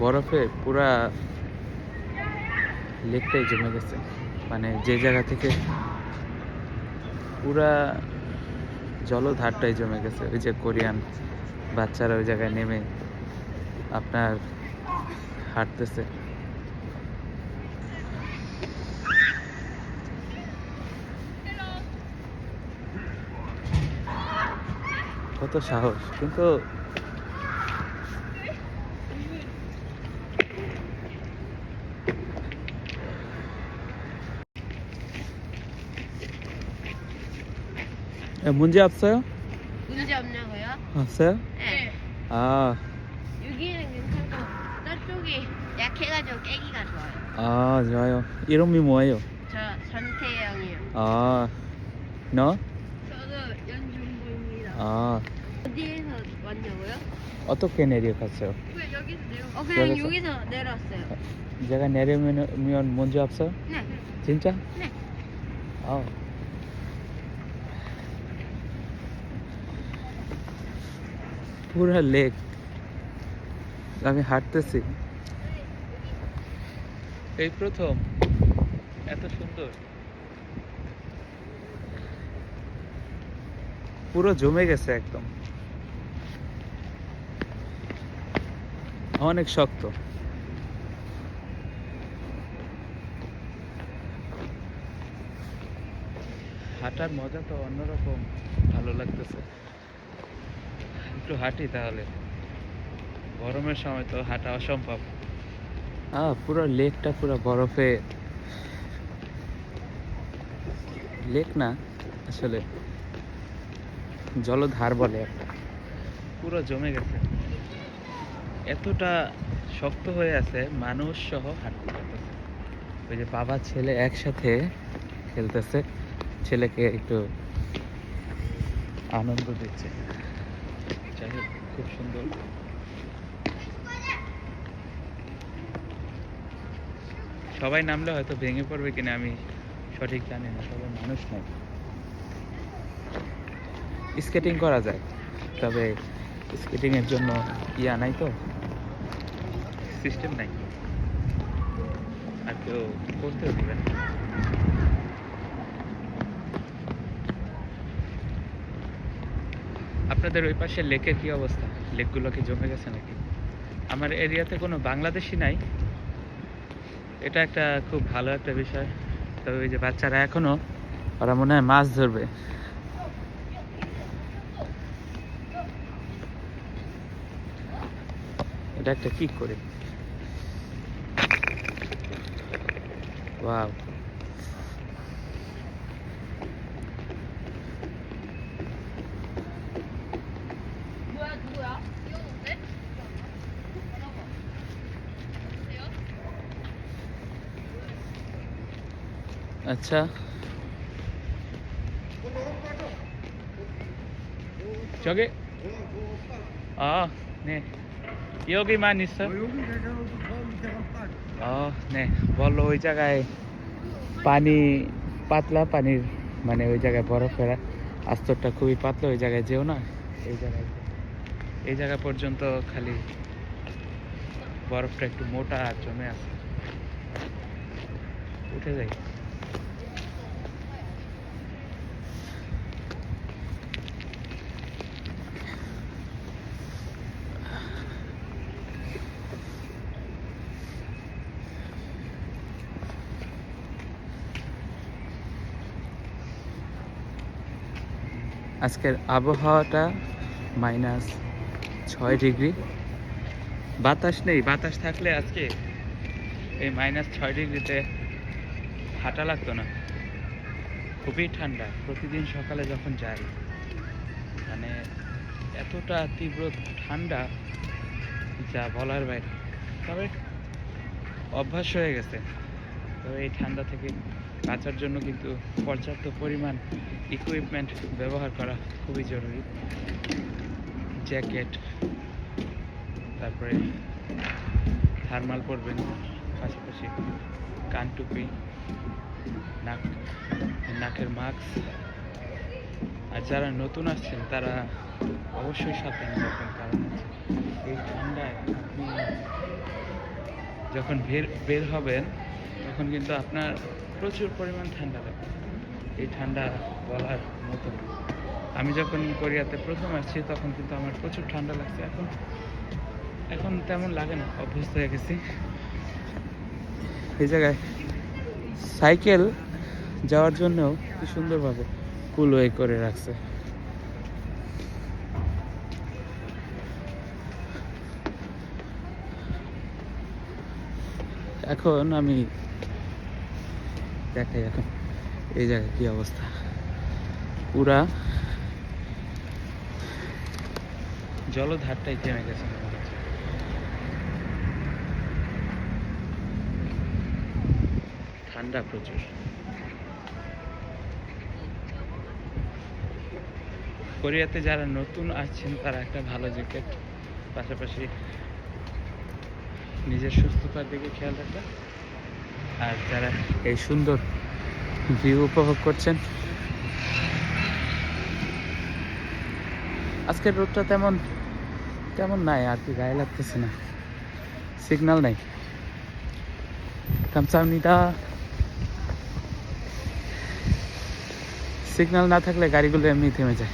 বরফে পুরা লেকটাই জমে গেছে। মানে যে জায়গা থেকে পুরা জলধারটাই জমে গেছে। ওই যে কোরিয়ান বাচ্চারা ওই জায়গায় নেমে আপনার হাঁটতেছে। কত সাহস, কিন্তু 에, 문제 없어요? 문제 없냐고요? 없어요? 네. 아, 여기는 괜찮고 저쪽이 약해가지고 깨기가 좋아요. 아 좋아요. 이름이 뭐예요? 저 전태영이요. 아, 너? 저도 연중보입니다. 아, 어디에서 왔냐고요? 어떻게 내려갔어요? 그냥 여기서 내려. 어 그냥 여기서? 여기서 내려왔어요. 제가 내리면 문제 없어요? 네. 진짜? 네. 아. পুরা লেক। আমি হাঁটতেছি। এই প্রথম। এত সুন্দর। পুরো জমে গেছে একদম। অনেক শক্ত। হাঁটার মজা তো অন্যরকম ভালো লাগতেছে। একটু হাঁটি তাহলে। গরমের সময় তো হাঁটা অসম্ভব। আহ পুরো লেকটা পুরো বরফে। লেক না আসলে। জলধার বলে একটা। পুরো জমে গেছে। এতটা শক্ত হয়ে আছে মানুষ সহ হাঁটতে পারতেছে ওই যে বাবা ছেলে একসাথে খেলতেছে। ছেলেকে একটু আনন্দ দিচ্ছে। যাই হোক খুব সুন্দর। সবাই নামলে হয়তো ভেঙে পড়বে কিনা আমি সঠিক জানি না, সবাই মানুষ নাই। স্কেটিং করা যায়, তবে স্কেটিং এর জন্য ইয়া নাই তো সিস্টেম নাই। আর কেউ করতেও দিবে আপনাদের ওই পাশে লেকের কি অবস্থা? লেকগুলো কি জমে গেছে নাকি? আমার এরিয়াতে কোনো বাংলাদেশি নাই। এটা একটা খুব ভালো একটা বিষয়। তবে ওই যে বাচ্চারা এখনও, ওরা মনে হয় মাছ ধরবে। এটা একটা কি করে? ওয়াও। 아차 저기 아, 네. 여기만 있어? 어, 네. বললো ওই জায়গায় পানি পাতলা পানির মানে ওই জায়গায় বরফের আস্তরটা খুবই পাতলা ওই জায়গায় যেও না এই জায়গায় এই জায়গা পর্যন্ত খালি বরফটা একটু মোটা আর জমে আছে উঠে যাই আজকের আবহাওয়াটা মাইনাস ছয় ডিগ্রি বাতাস নেই, বাতাস থাকলে আজকে এই মাইনাস ছয় ডিগ্রিতে হাঁটা লাগতো না। খুবই ঠান্ডা, প্রতিদিন সকালে যখন যাই মানে এতটা তীব্র ঠান্ডা যা বলার বাইরে। তবে অভ্যাস হয়ে গেছে। তো এই ঠান্ডা থেকে বাঁচার জন্য কিন্তু পর্যাপ্ত পরিমাণ ইকুইপমেন্ট ব্যবহার করা খুবই জরুরি। জ্যাকেট, তারপরে থার্মাল পরবেন, পাশাপাশি কান টুপি, নাক, নাকের মাস্ক। আর যারা নতুন আসছেন, তারা অবশ্যই সাবধানে থাকবেন কারণ হচ্ছে এই ঠান্ডায় আপনি যখন বের বের হবেন, তখন কিন্তু আপনার প্রচুর পরিমাণ ঠান্ডা লাগবে এই ঠান্ডা বলার মতো। আমি যখন কোরিয়াতে প্রথম আসছি, তখন কিন্তু আমার প্রচুর ঠান্ডা লাগছে। এখন এখন তেমন লাগে না, অভ্যস্ত হয়ে গেছি। এই জায়গায় সাইকেল যাওয়ার জন্যও কি সুন্দরভাবে কুল ওয়ে করে রাখছে। এখন আমি দেখাই এখন। এই জায়গায় কি অবস্থা? পুরা জলধারটাই থেমে গেছে ঠান্ডা প্রচুর। কোরিয়াতে যারা নতুন আসছেন তারা একটা ভালো জ্যাকেট পাশাপাশি নিজের সুস্থতার দিকে খেয়াল রাখবেন। আর যারা এই সুন্দর ভিউ উপভোগ করছেন, আজকের রোদটা তেমন তেমন নাই, আর কি গায়ে লাগতেছে না। সিগনাল নাই। কামসামনিদা সিগনাল না থাকলে গাড়িগুলো এমনি থেমে যায়।